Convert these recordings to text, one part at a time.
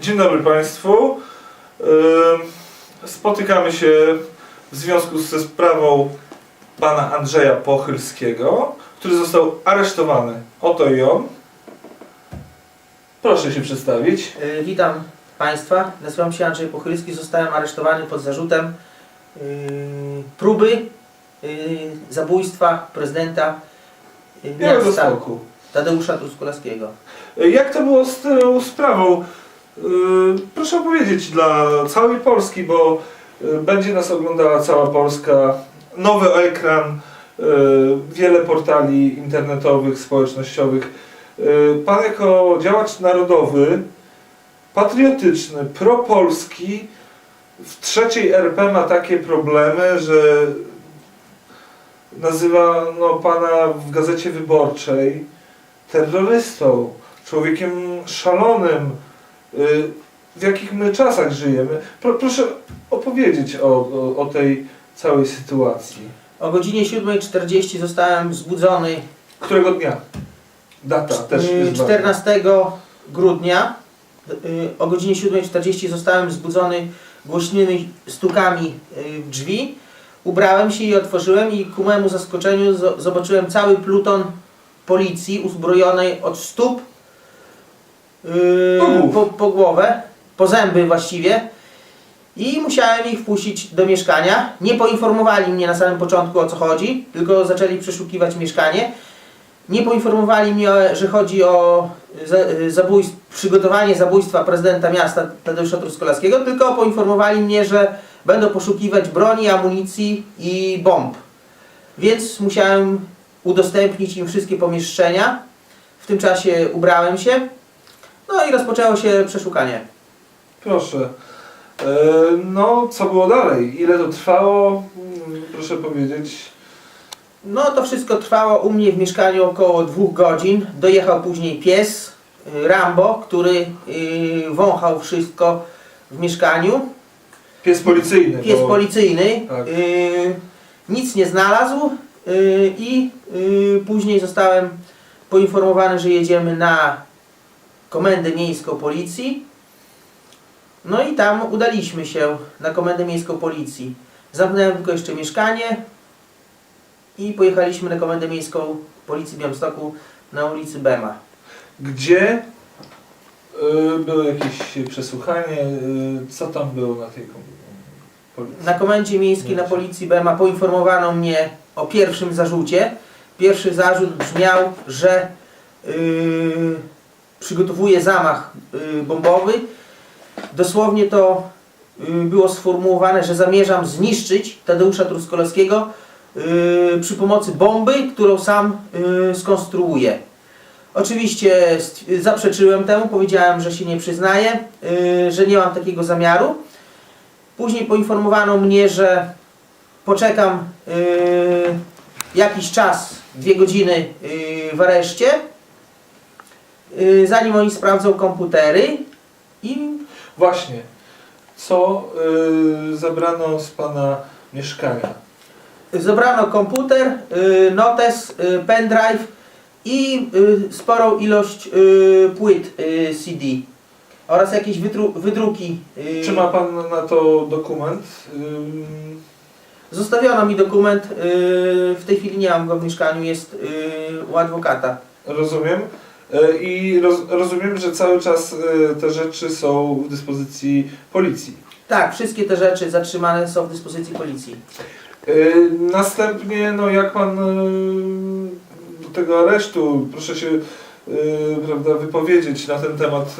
Dzień dobry Państwu. Spotykamy się w związku ze sprawą pana Andrzeja Pochylskiego, który został aresztowany. Oto i on. Proszę się przedstawić. Y, Witam Państwa. Nazywam się Andrzej Pochylski. Zostałem aresztowany pod zarzutem y, próby y, zabójstwa prezydenta y, miasta. Tadeusza Truskolaskiego. Jak to było z tą sprawą? Yy, Proszę opowiedzieć dla całej Polski, bo yy, będzie nas oglądała cała Polska. Nowy ekran, yy, wiele portali internetowych, społecznościowych. Pan jako działacz narodowy, patriotyczny, propolski, w trzeciej RP ma takie problemy, że nazywa no, pana w gazecie wyborczej terrorystą, człowiekiem szalonym. Y, W jakich my czasach żyjemy? Pro, proszę opowiedzieć o, o, o tej całej sytuacji. O godzinie 7.40 zostałem wzbudzony Którego dnia? Data też y, jest ważna. 14 grudnia. Y, O godzinie 7.40 zostałem wzbudzony głośnymi stukami y, w drzwi. Ubrałem się i otworzyłem i ku mojemu zaskoczeniu zo- zobaczyłem cały pluton policji uzbrojonej od stóp yy, Po po, po głowę, po zęby właściwie i musiałem ich wpuścić do mieszkania. Nie poinformowali mnie na samym początku o co chodzi, tylko zaczęli przeszukiwać mieszkanie. Nie poinformowali mnie, że chodzi o za- zabójstw, przygotowanie zabójstwa prezydenta miasta Tadeusza Truskolaskiego, tylko poinformowali mnie, że będą poszukiwać broni, amunicji i bomb. Więc musiałem udostępnić im wszystkie pomieszczenia. W tym czasie ubrałem się. No i rozpoczęło się przeszukanie. Proszę. E, No, co było dalej? Ile to trwało? Mm, Proszę powiedzieć. No to wszystko trwało u mnie w mieszkaniu około dwóch godzin. Dojechał później pies y, Rambo, który y, wąchał wszystko w mieszkaniu. Pies policyjny. Pies bo- policyjny. Tak. y, nic nie znalazł y, i y, później zostałem poinformowany, że jedziemy na komendę miejską policji. No i tam udaliśmy się na komendę miejską policji. Zamknąłem tylko jeszcze mieszkanie i pojechaliśmy na komendę miejską policji Białymstoku na ulicy Bema. Gdzie y, było jakieś przesłuchanie? y, Co tam było na tej kom- policji? Na komendzie miejskiej na policji Bema poinformowano mnie o pierwszym zarzucie. Pierwszy zarzut brzmiał, że yy, przygotowuje zamach yy, bombowy. Dosłownie to yy, było sformułowane, że zamierzam zniszczyć Tadeusza Truskolowskiego yy, przy pomocy bomby, którą sam skonstruuję. Oczywiście zaprzeczyłem temu, powiedziałem, że się nie przyznaję, że nie mam takiego zamiaru. Później poinformowano mnie, że poczekam jakiś czas, dwie godziny w areszcie, yy, zanim oni sprawdzą komputery i Właśnie. Co y, zabrano z pana mieszkania? zebrano komputer, yy, notes, yy, pendrive i yy, sporą ilość yy, płyt yy, CD oraz jakieś wydru wydruki. yy. Czy ma pan na to dokument? Ym, Zostawiono mi dokument, yy, w tej chwili nie mam go w mieszkaniu, jest yy, u adwokata. rozumiem. Y, I roz, rozumiem, że cały czas y, te rzeczy są w dyspozycji policji. Tak, wszystkie te rzeczy zatrzymane są w dyspozycji policji. Y, Następnie, no jak pan do tego aresztu, proszę się prawda, wypowiedzieć na ten temat.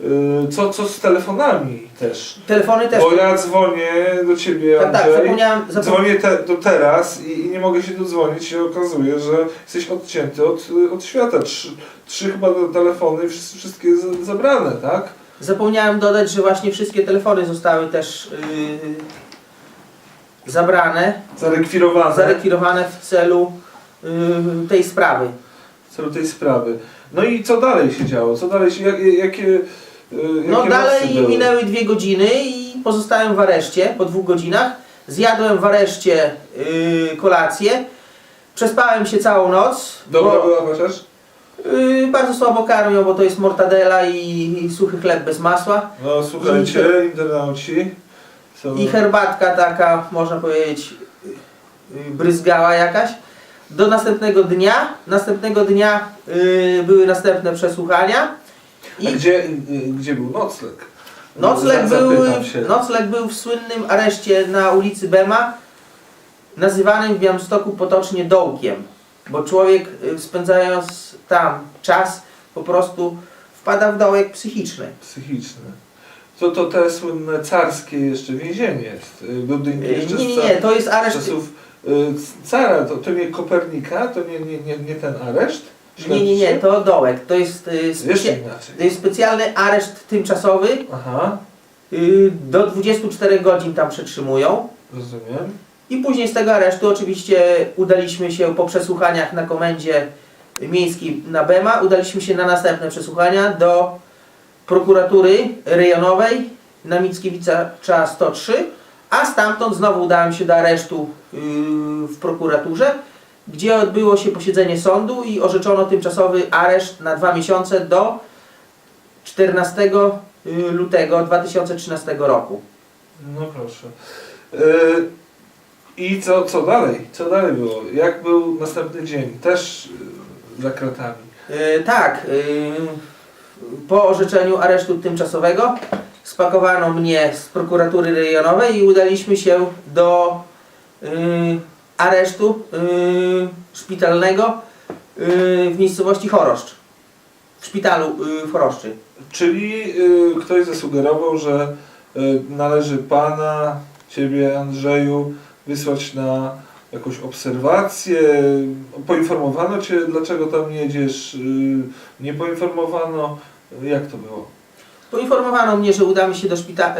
Y, Co, co z telefonami też? Telefony też. Bo ja dzwonię do ciebie, Tak, tak, Andrzej. zapomniałem. Zapom... Dzwonię te, do teraz i, i nie mogę się dodzwonić i okazuje, że jesteś odcięty od, od świata. Trzy, trzy chyba telefony wszystkie zabrane, tak? Zapomniałem dodać, że właśnie wszystkie telefony zostały też yy, zabrane, Zarekwirowane zarekwirowane w celu yy, tej sprawy. w celu tej sprawy. No i co dalej się działo? Co dalej się, jak, jakie, No jakie dalej były? minęły dwie godziny i pozostałem w areszcie po dwóch godzinach. Zjadłem w areszcie yy, kolację. Przespałem się całą noc. Dobra bo- była chociaż? Yy, bardzo słabo karmią, bo to jest mortadela i, i suchy chleb bez masła. No słuchajcie, internauci. Co... I herbatka taka, można powiedzieć, yy, bryzgała jakaś. Do następnego dnia, następnego dnia yy, były następne przesłuchania. A gdzie, y, gdzie był nocleg? Nocleg Za- był, nocleg był w słynnym areszcie na ulicy Bema, nazywanym w Białymstoku potocznie dołkiem, bo człowiek y, spędzając tam czas po prostu wpada w dołek psychiczny. Psychiczny. To to te słynne carskie jeszcze więzienie jest. Y, jeszcze Nie, nie, nie, to jest areszt, czasów cara, to, to nie Kopernika, to nie, nie, nie, nie ten areszt? Nie, nie, nie, to dołek, to jest, y, Jeszcze specja, inaczej. to jest specjalny areszt tymczasowy, Aha, y, do 24 godzin tam przetrzymują. rozumiem. I później z tego aresztu oczywiście udaliśmy się po przesłuchaniach na komendzie miejskiej na Bema, udaliśmy się na następne przesłuchania do prokuratury rejonowej na Mickiewicza 103, a stamtąd znowu udałem się do aresztu yy, w prokuraturze, gdzie odbyło się posiedzenie sądu i orzeczono tymczasowy areszt na dwa miesiące do 14 lutego 2013 roku. No proszę. Y, I co, co dalej? Co dalej było? Jak był następny dzień? Też y, za kratami. E, tak, e, po orzeczeniu aresztu tymczasowego spakowano mnie z prokuratury rejonowej i udaliśmy się do e, aresztu e, szpitalnego e, w miejscowości Choroszcz. W szpitalu e, w Choroszczy. Czyli y, ktoś zasugerował, że y, należy Pana, Ciebie Andrzeju, wysłać na jakąś obserwację. Poinformowano Cię, dlaczego tam jedziesz? Y, nie poinformowano. Jak to było? Poinformowano mnie, że udamy się do szpitala,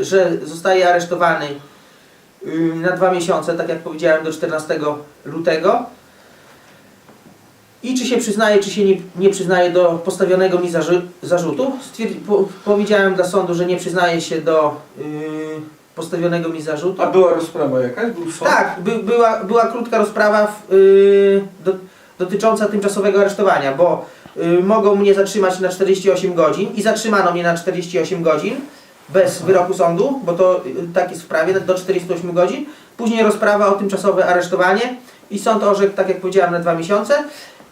że zostaje aresztowany na dwa miesiące, tak jak powiedziałem, do 14 lutego. I czy się przyznaje, czy się nie, nie przyznaje do postawionego mi zarzutu. Stwierdzi, po, powiedziałem dla sądu, że nie przyznaje się do y, postawionego mi zarzutu. A była rozprawa jakaś? Był sąd? Tak, by, była, była krótka rozprawa w, y, do, dotycząca tymczasowego aresztowania, bo y, mogą mnie zatrzymać na 48 godzin i zatrzymano mnie na 48 godzin bez wyroku sądu, bo to y, tak jest w prawie, do 48 godzin. Później rozprawa o tymczasowe aresztowanie i sąd orzekł, tak jak powiedziałem, na dwa miesiące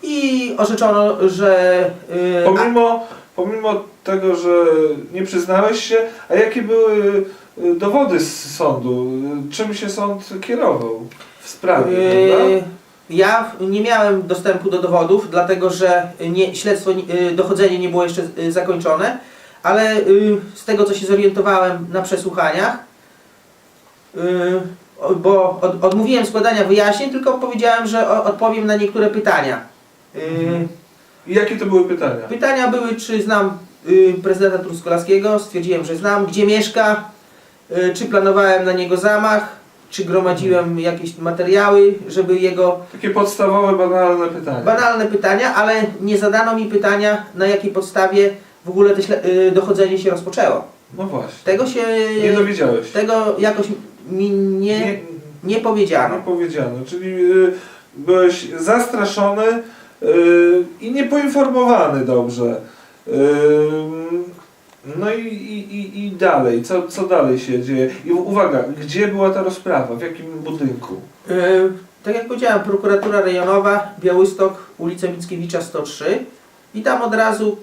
i orzeczono, że... y, a- Pomimo, pomimo tego, że nie przyznałeś się, a jakie były y, dowody z sądu? Y, Czym się sąd kierował w sprawie, prawda? Yy, Ja nie miałem dostępu do dowodów, dlatego że nie, śledztwo, yy, dochodzenie nie było jeszcze yy, zakończone, ale yy, z tego co się zorientowałem na przesłuchaniach, o- bo od, odmówiłem składania wyjaśnień, tylko powiedziałem, że o, odpowiem na niektóre pytania. Yy, Mhm. I jakie to były pytania? Pytania były, czy znam y, prezydenta Truskolaskiego, stwierdziłem, że znam, gdzie mieszka, y, czy planowałem na niego zamach, czy gromadziłem jakieś materiały, żeby jego Takie podstawowe, banalne pytania. banalne pytania, ale nie zadano mi pytania, na jakiej podstawie w ogóle śle- y, dochodzenie się rozpoczęło. No właśnie. Tego się, Nie dowiedziałeś. tego jakoś mi nie, nie, nie powiedziano. nie powiedziano. Czyli y, byłeś zastraszony y, i niepoinformowany dobrze. Y, no i, i, i, dalej, co, co dalej się dzieje? I uwaga, gdzie była ta rozprawa? W jakim budynku? Tak jak powiedziałem, prokuratura rejonowa, Białystok, ulica Mickiewicza 103 i tam od razu,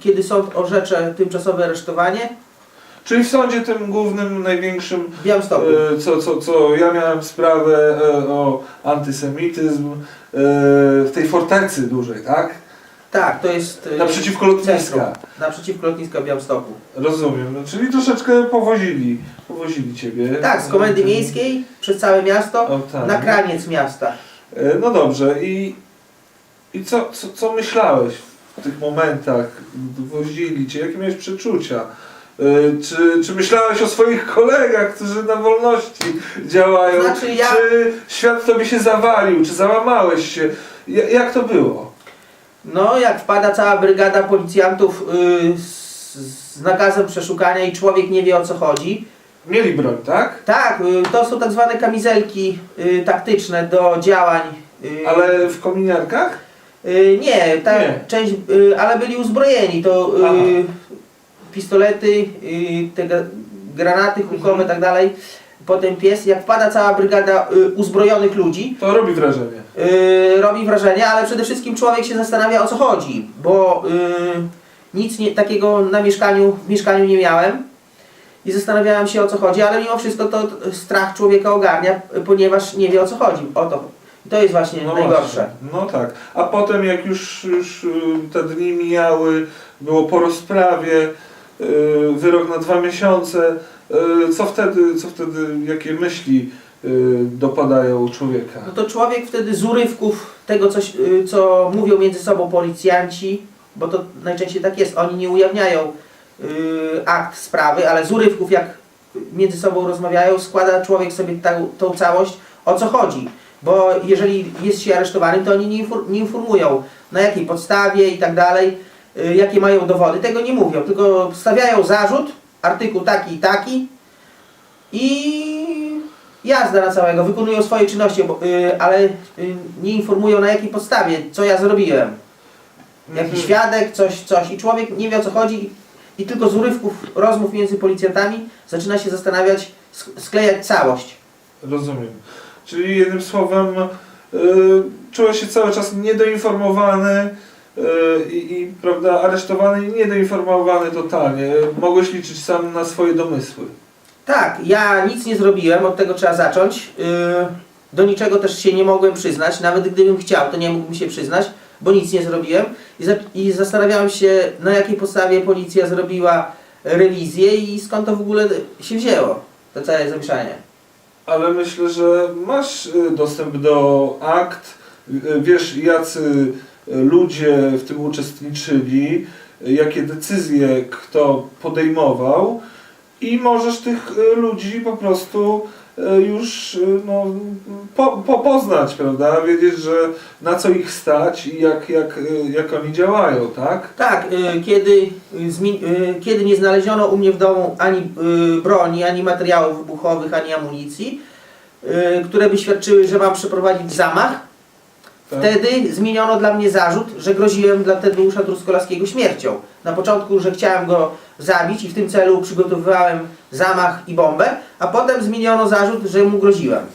kiedy sąd orzecze tymczasowe aresztowanie, Czyli w sądzie tym głównym, największym, w Białymstoku. e, co, co, co ja miałem sprawę e, o antysemityzm e, w tej fortecy dużej, tak? Tak, to jest y, Naprzeciwko centrum, lotniska. naprzeciwko lotniska w Białymstoku. Rozumiem. No, czyli troszeczkę powozili, powozili ciebie. Tak, z komendy miejskiej przez całe miasto O, tak. na kraniec miasta. E, No dobrze, i, i co, co, co myślałeś w tych momentach? Wozili cię, jakie miałeś przeczucia? E, Czy, czy myślałeś o swoich kolegach, którzy na wolności działają? Znaczy ja- Czy świat tobie się zawalił? Czy załamałeś się? Ja- Jak to było? No, jak wpada cała brygada policjantów y, z, z nakazem przeszukania i człowiek nie wie o co chodzi. Mieli broń, tak? Tak, y, to są tak zwane kamizelki y, taktyczne do działań. y, Ale w kominiarkach? Y, nie, ta Nie. część, y, ale byli uzbrojeni, to Aha. y, pistolety, y, te gra- granaty hukowe Mhm. i tak dalej. Potem pies, jak wpada cała brygada y, uzbrojonych ludzi, To robi wrażenie. y, robi wrażenie, ale przede wszystkim człowiek się zastanawia o co chodzi, bo y, nic nie, takiego na mieszkaniu, w mieszkaniu nie miałem i zastanawiałem się o co chodzi, ale mimo wszystko to t- strach człowieka ogarnia, y, ponieważ nie wie o co chodzi. O to. I to jest właśnie najgorsze. właśnie. No tak. A potem jak już, już y, te dni mijały, było po rozprawie, y, wyrok na dwa miesiące, y, co wtedy, co wtedy, jakie myśli y, dopadają człowieka? No to człowiek wtedy z urywków tego, coś, y, co mówią między sobą policjanci, bo to najczęściej tak jest, oni nie ujawniają y, akt sprawy, ale z urywków jak między sobą rozmawiają, składa człowiek sobie tą, tą całość, o co chodzi. Bo jeżeli jest się aresztowany, to oni nie, nie informują na jakiej podstawie i tak dalej, y, jakie mają dowody, tego nie mówią, tylko stawiają zarzut, artykuł taki i taki i jazda na całego, wykonują swoje czynności, y, ale y, nie informują na jakiej podstawie, co ja zrobiłem. Jakiś Mhm. świadek, coś, coś i człowiek nie wie o co chodzi i tylko z urywków rozmów między policjantami zaczyna się zastanawiać, sk- sklejać całość. Rozumiem. Czyli jednym słowem y, czułeś się cały czas niedoinformowany y, i, i prawda, aresztowany i niedoinformowany totalnie. Mogłeś liczyć sam na swoje domysły. Tak, ja nic nie zrobiłem, od tego trzeba zacząć. Yy, Do niczego też się nie mogłem przyznać, nawet gdybym chciał, to nie mógłbym się przyznać, bo nic nie zrobiłem. I, za, i zastanawiałem się, na jakiej podstawie policja zrobiła rewizję i skąd to w ogóle się wzięło, to całe zamieszanie. Ale myślę, że masz y, dostęp do akt, y, wiesz jacy y, ludzie w tym uczestniczyli, y, jakie decyzje kto podejmował. I możesz tych y, ludzi po prostu y, już y, no, po, po poznać, prawda? Wiedzieć, że na co ich stać i jak, jak, y, jak oni działają, tak? Tak, kiedy, kiedy nie znaleziono u mnie w domu ani broni, ani materiałów wybuchowych, ani amunicji, które by świadczyły, że mam przeprowadzić zamach? Wtedy zmieniono dla mnie zarzut, że groziłem dla Tadeusza Truskolaskiego śmiercią. Na początku, że chciałem go zabić i w tym celu przygotowywałem zamach i bombę, a potem zmieniono zarzut, że mu groziłem.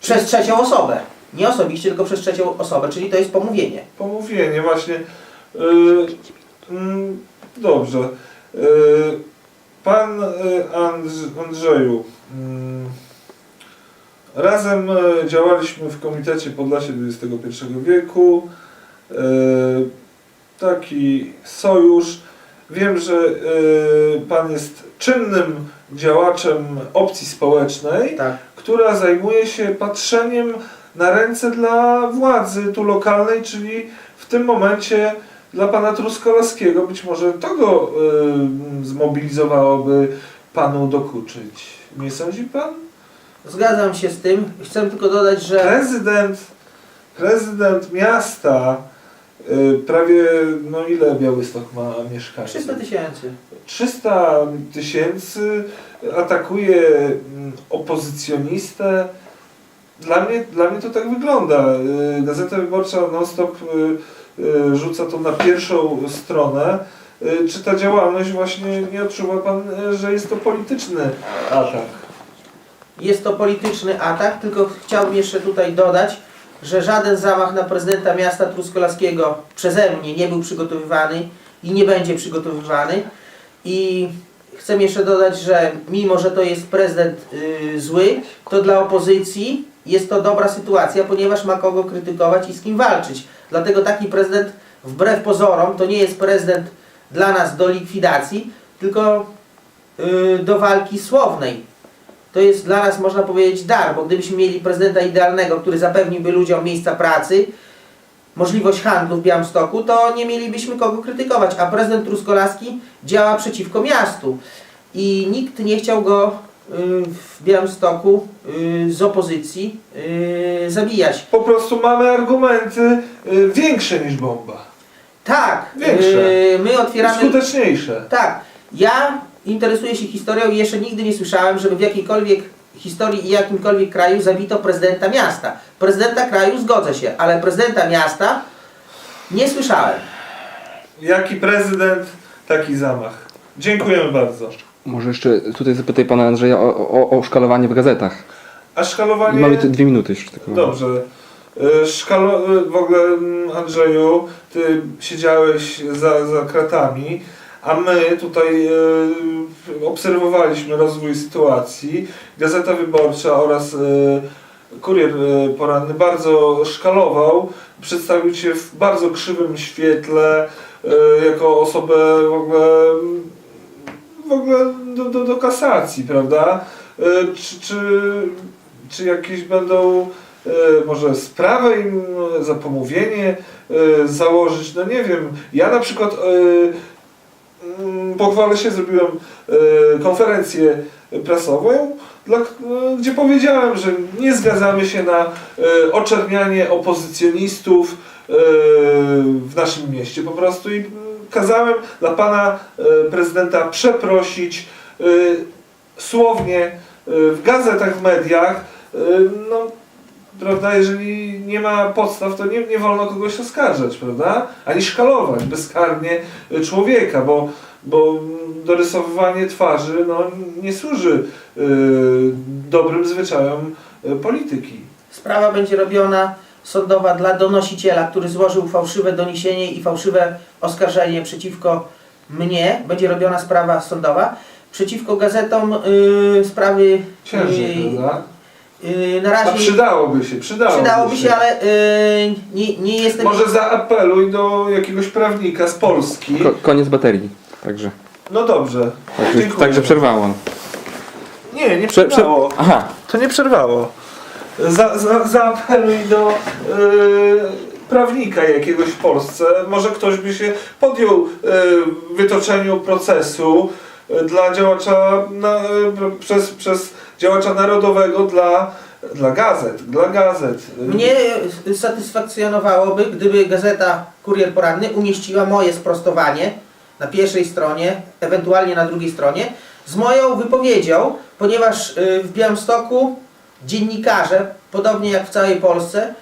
Przez trzecią osobę. Nie osobiście, tylko przez trzecią osobę, czyli to jest pomówienie. Pomówienie właśnie. Yy, dobrze. Yy, pan yy, Andrz- Andrzeju, mm, razem yy, działaliśmy w Komitecie Podlasie XXI wieku. Yy, taki sojusz. Wiem, że yy, pan jest czynnym działaczem opcji społecznej Tak. która zajmuje się patrzeniem na ręce dla władzy tu lokalnej, czyli w tym momencie dla pana Truskolaskiego. Być może to go y, zmobilizowałoby panu dokuczyć. Nie sądzi pan? Zgadzam się z tym. Chcę tylko dodać, że Prezydent, prezydent miasta, y, prawie, no ile Białystok ma mieszkańców? 300 tysięcy. 300 tysięcy atakuje mm, opozycjonistę. Dla mnie, dla mnie to tak wygląda. Y, Gazeta Wyborcza non-stop y, y, rzuca to na pierwszą stronę. Y, Czy ta działalność właśnie nie odczuwa Pan, y, że jest to polityczny atak? Jest to polityczny atak, tylko chciałbym jeszcze tutaj dodać, że żaden zamach na prezydenta miasta Truskolaskiego przeze mnie nie był przygotowywany i nie będzie przygotowywany. I chcę jeszcze dodać, że mimo, że to jest prezydent y, zły, to dla opozycji jest to dobra sytuacja, ponieważ ma kogo krytykować i z kim walczyć. Dlatego taki prezydent, wbrew pozorom, to nie jest prezydent dla nas do likwidacji, tylko y, do walki słownej. To jest dla nas, można powiedzieć, dar, bo gdybyśmy mieli prezydenta idealnego, który zapewniłby ludziom miejsca pracy, możliwość handlu w Białymstoku, to nie mielibyśmy kogo krytykować, a prezydent Truskolaski działa przeciwko miastu i nikt nie chciał go y, w Białymstoku y, z opozycji y, zabijać. Po prostu mamy argumenty większe niż bomba. Tak, Większe. my otwieramy... Skuteczniejsze. Tak, ja interesuję się historią i jeszcze nigdy nie słyszałem, żeby w jakiejkolwiek historii i jakimkolwiek kraju zabito prezydenta miasta. Prezydenta kraju zgodzę się, ale prezydenta miasta Nie słyszałem. Jaki prezydent, taki zamach. Dziękujemy bardzo. Może jeszcze tutaj zapytaj pana Andrzeja o, o, o szkalowanie w gazetach. A szkalowanie... mamy tu dwie minuty jeszcze tylko. Dobrze. Y, Szkalo... y, W ogóle mm, Andrzeju, ty siedziałeś za, za kratami, a my tutaj y, obserwowaliśmy rozwój sytuacji. Gazeta Wyborcza oraz y, Kurier y, Poranny bardzo szkalował, przedstawił cię w bardzo krzywym świetle, y, jako osobę w ogóle w ogóle do, do, do kasacji, prawda? Czy, czy, czy jakieś będą może sprawę im za pomówienie założyć? No nie wiem. Ja na przykład mm, pochwalę się, zrobiłem y, konferencję prasową, y, gdzie powiedziałem, że nie zgadzamy się na y, oczernianie opozycjonistów w naszym mieście po prostu. I kazałem dla pana prezydenta przeprosić słownie w gazetach, w mediach, no prawda, jeżeli nie ma podstaw, to nie, nie wolno kogoś oskarżać, prawda? Ani szkalować bezkarnie y, człowieka, bo, bo dorysowywanie twarzy no, nie służy y, dobrym zwyczajom y, polityki. Sprawa będzie robiona sądowa dla donosiciela, który złożył fałszywe doniesienie i fałszywe oskarżenie przeciwko mnie. Będzie robiona sprawa sądowa. Przeciwko gazetom y, sprawy Ciężej, prawda? Y, na A razie przydałoby się, przydałoby, przydałoby się, ale y, nie, nie jestem... Może zaapeluj do jakiegoś prawnika z Polski. Ko koniec baterii. Także, No dobrze. także, Dziękuję. także przerwało. Nie, nie Prze, prze, przerwało. aha, To nie przerwało. Za, za, zaapeluj do yy, prawnika jakiegoś w Polsce. Może ktoś by się podjął yy, wytoczeniu procesu yy, dla działacza na, yy, przez, przez działacza narodowego dla, dla gazet. Dla gazet. Mnie satysfakcjonowałoby, gdyby gazeta Kurier Poranny umieściła moje sprostowanie na pierwszej stronie, ewentualnie na drugiej stronie, z moją wypowiedzią, ponieważ y, w Białymstoku dziennikarze, podobnie jak w całej Polsce,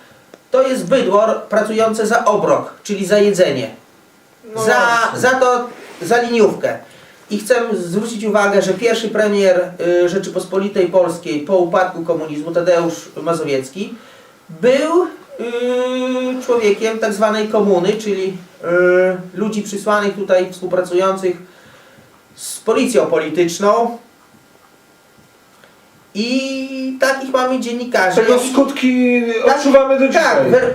to jest bydło pracujące za obrok, czyli za jedzenie. No za, właśnie. za to, za liniówkę. I chcę zwrócić uwagę, że pierwszy premier y, Rzeczypospolitej Polskiej po upadku komunizmu, Tadeusz Mazowiecki, był y, człowiekiem tak zwanej komuny, czyli y, ludzi przysłanych tutaj, współpracujących z policją polityczną. I takich mamy dziennikarzy. Tego skutki tak, odczuwamy do dzisiaj. tak, wer,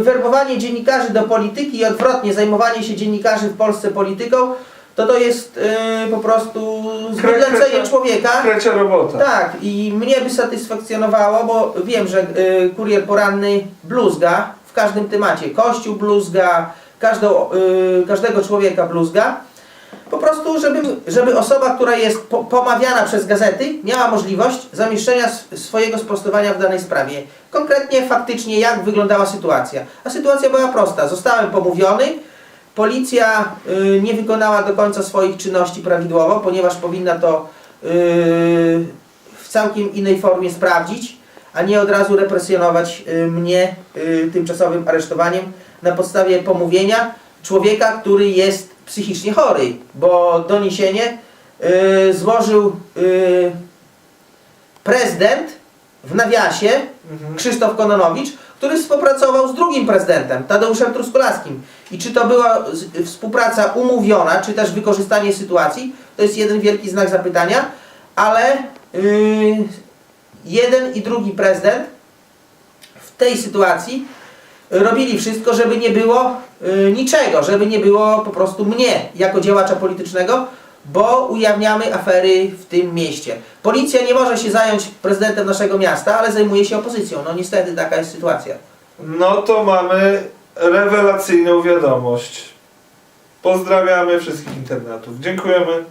werbowanie dziennikarzy do polityki i odwrotnie zajmowanie się dziennikarzy w Polsce polityką, to to jest y, po prostu zbydlęcenie człowieka. Krecia robota. Tak, i mnie by satysfakcjonowało, bo wiem, że y, kurier poranny bluzga w każdym temacie. Kościół bluzga, każdą, y, każdego człowieka bluzga. Po prostu, żeby, żeby osoba, która jest po, pomawiana przez gazety, miała możliwość zamieszczenia sw- swojego sprostowania w danej sprawie. Konkretnie, faktycznie, jak wyglądała sytuacja. A sytuacja była prosta. Zostałem pomówiony, policja y, nie wykonała do końca swoich czynności prawidłowo, ponieważ powinna to y, w całkiem innej formie sprawdzić, a nie od razu represjonować y, mnie y, tymczasowym aresztowaniem na podstawie pomówienia człowieka, który jest psychicznie chory, bo doniesienie y, złożył y, prezydent w nawiasie Mhm. Krzysztof Kononowicz, który współpracował z drugim prezydentem, Tadeuszem Truskolarskim. I czy to była współpraca umówiona, czy też wykorzystanie sytuacji, to jest jeden wielki znak zapytania, ale yy, jeden i drugi prezydent w tej sytuacji robili wszystko, żeby nie było y, niczego, żeby nie było po prostu mnie jako działacza politycznego, bo ujawniamy afery w tym mieście. Policja nie może się zająć prezydentem naszego miasta, ale zajmuje się opozycją. No niestety taka jest sytuacja. No to mamy rewelacyjną wiadomość. Pozdrawiamy wszystkich internatów. Dziękujemy.